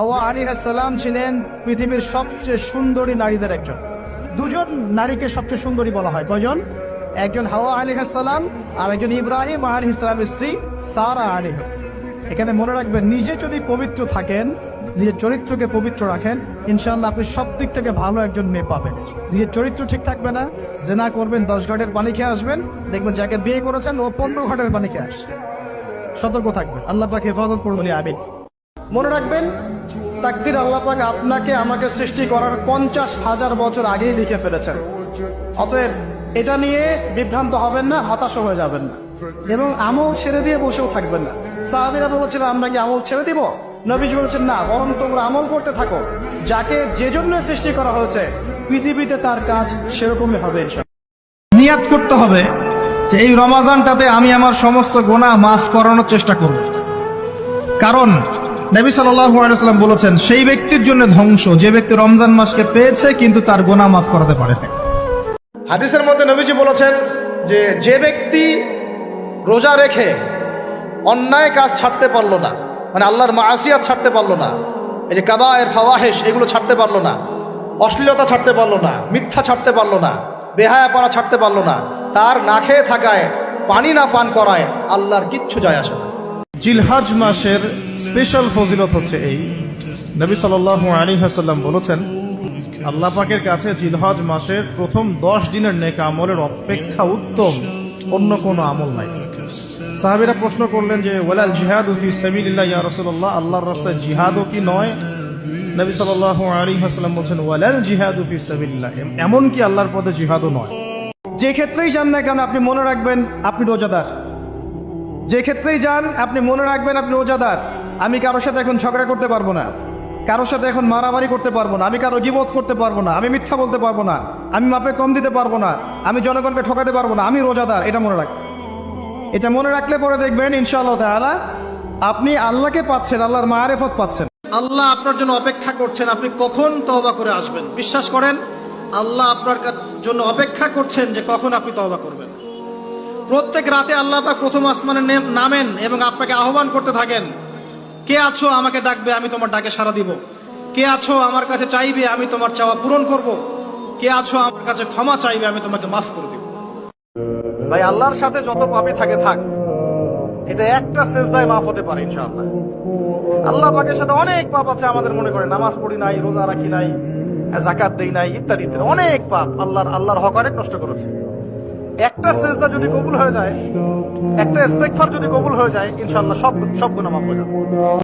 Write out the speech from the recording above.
হাওয়া আলিহাসাল্লাম ছিলেন পৃথিবীর সবচেয়ে সুন্দরী নারীদের একজন। দুজন নারীকে সবচেয়ে সুন্দরী বলা হয়। কয়জন? একজন হাওয়া আলিহাসাল্লাম আর একজন ইব্রাহিম আলী ইসলামের স্ত্রী সারা আলী এখানে মনে রাখবেন, নিজে যদি পবিত্র থাকেন, নিজের চরিত্রকে পবিত্র রাখেন ইনশাল্লাহ আপনি সব দিক থেকে ভালো একজন মেয়ে পাবেন। নিজের চরিত্র ঠিক থাকবে না, জেনা করবেন, দশ ঘাটের পানি খেয়ে আসবেন, দেখবেন যাকে বিয়ে করেছেন, ও পনেরো ঘাটের পানি খেয়ে আসছে। সতর্ক থাকবেন। আল্লাহ পাকে হেফাজত করুন। বলি, আমিন। মনে রাখবেন, তাকদির আল্লাহ পাক আপনাকে আমাকে সৃষ্টি করার পঞ্চাশ হাজার বছর আগেই লিখে ফেলেছেন। অতএব এটা নিয়ে বিভ্রান্ত হবেন না, হতাশ হয়ে যাবেন না। এবং আমল ছেড়ে দিয়ে বসেও থাকবেন না। সাহাবিরা বলেছিল, আমরা কি আমল ছেড়ে দিব? নবীজি বলছেন, না, বরং তোমরা আমল করতে থাকো। যাকে যে জন্য সৃষ্টি করা হয়েছে, পৃথিবীতে তার কাজ সেরকমই হবে। নিয়াত করতে হবে যে এই রমাজানটাতে আমি আমার সমস্ত গোনা মাফ করানোর চেষ্টা করব। কারণ নবী সাল্লাম বলেছেন, সেই ব্যক্তির জন্য ধ্বংস। যে ব্যক্তি রমজান মাসকে পেয়েছে, কিন্তু তার গোনা মাফ করাতে পারে হাদিসের মধ্যে নবীজি বলেছেন যে যে ব্যক্তি রোজা রেখে অন্যায় কাজ ছাড়তে পারল না মানে আল্লাহর মাসিয়াত ছাড়তে পারল না, এই যে কাবায়ের ফাওয়াহেশ, এগুলো ছাড়তে পারল না, অশ্লীলতা ছাড়তে পারল না, মিথ্যা ছাড়তে পারল না, বেহায়াপনা ছাড়তে পারল না, তার না খেয়ে থাকায় পানি না পান করায় আল্লাহর কিচ্ছু যায় আসে না। জিলহাজ মাসের স্পেশাল ফজিলত হচ্ছে এই। নবী সাল আলী হাসাল্লাম বলেছেন, আল্লাহ পাকের কাছে জিলহজ মাসের প্রথম দশ দিনের নেক আমলের অপেক্ষা উত্তম, অন্য কোনো আমল নাই। সাহাবিরা প্রশ্ন করলেন যে, ওয়ালাল জিহাদ ফি সাবিলিল্লাহ ইয়া রাসূলুল্লাহ, আল্লাহর রাস্তায় জিহাদও কি নয়? নবী সাল্লাল্লাহু আলাইহি ওয়াসাল্লাম বলছেন, ওয়ালাল জিহাদু ফি সাবিলিল্লাহ এমনকি আল্লাহর পথে জিহাদও নয়। যে ক্ষেত্রেই যান না কেন, আপনি মনে রাখবেন, আপনি রোজাদার। যে ক্ষেত্রেই যান, আপনি মনে রাখবেন আপনি রোজাদার আমি কারোর সাথে এখন ঝগড়া করতে পারব না। কারোর সাথে এখন মারামারি করতে পারব না। আমি কারও গিবোধ করতে পারব না। আমি মিথ্যা বলতে পারব না। আমি মাপে কম দিতে পারব না। আমি জনগণকে ঠকাতে পারব না। আমি রোজাদার। এটা মনে রাখ এটা মনে রাখলে পরে দেখবেন, ইনশাআল্লাহ তাআলা, আপনি আল্লাহকে পাচ্ছেন, আল্লাহর মায়ারেফত পাচ্ছেন। আল্লাহ আপনার জন্য অপেক্ষা করছেন। আপনি কখন তওবা করে আসবেন? বিশ্বাস করেন, আল্লাহ আপনার জন্য অপেক্ষা করছেন যে কখন আপনি তওবা করবেন। প্রত্যেক রাতে আল্লাহ পাক প্রথম আসমানে নেম- নামেন এবং আপনাকে আহ্বান করতে থাকেন। কে আছো আমাকে ডাকবে, আমি তোমার ডাকে সাড়া দিব। কে আছো আমার কাছে চাইবে, আমি তোমার চাওয়া পূরণ করব। কে আছো আমার কাছে ক্ষমা চাইবে, আমি তোমাকে মাফ করে দিব। ভাই, আল্লাহর সাথে যত পাপি থাকে, থাক। এটা একটা সেজদায় মাফ হতে পারে, ইনশাআল্লাহ। আল্লাহ পাকের সাথে অনেক পাপ আছে, আমাদের মনে করে। নামাজ পড়ি নাই, রোজা রাখি নাই, জাকাত দেই নাই ইত্যাদি। অনেক পাপ আল্লাহর আল্লাহর হক অনেক নষ্ট করেছে। একটা সেজদা যদি কবুল হয়ে যায়, একটা ইস্তেগফার যদি কবুল হয়ে যায় ইনশাল্লাহ সব সব গুনাহ মাফ হয়ে যাবে।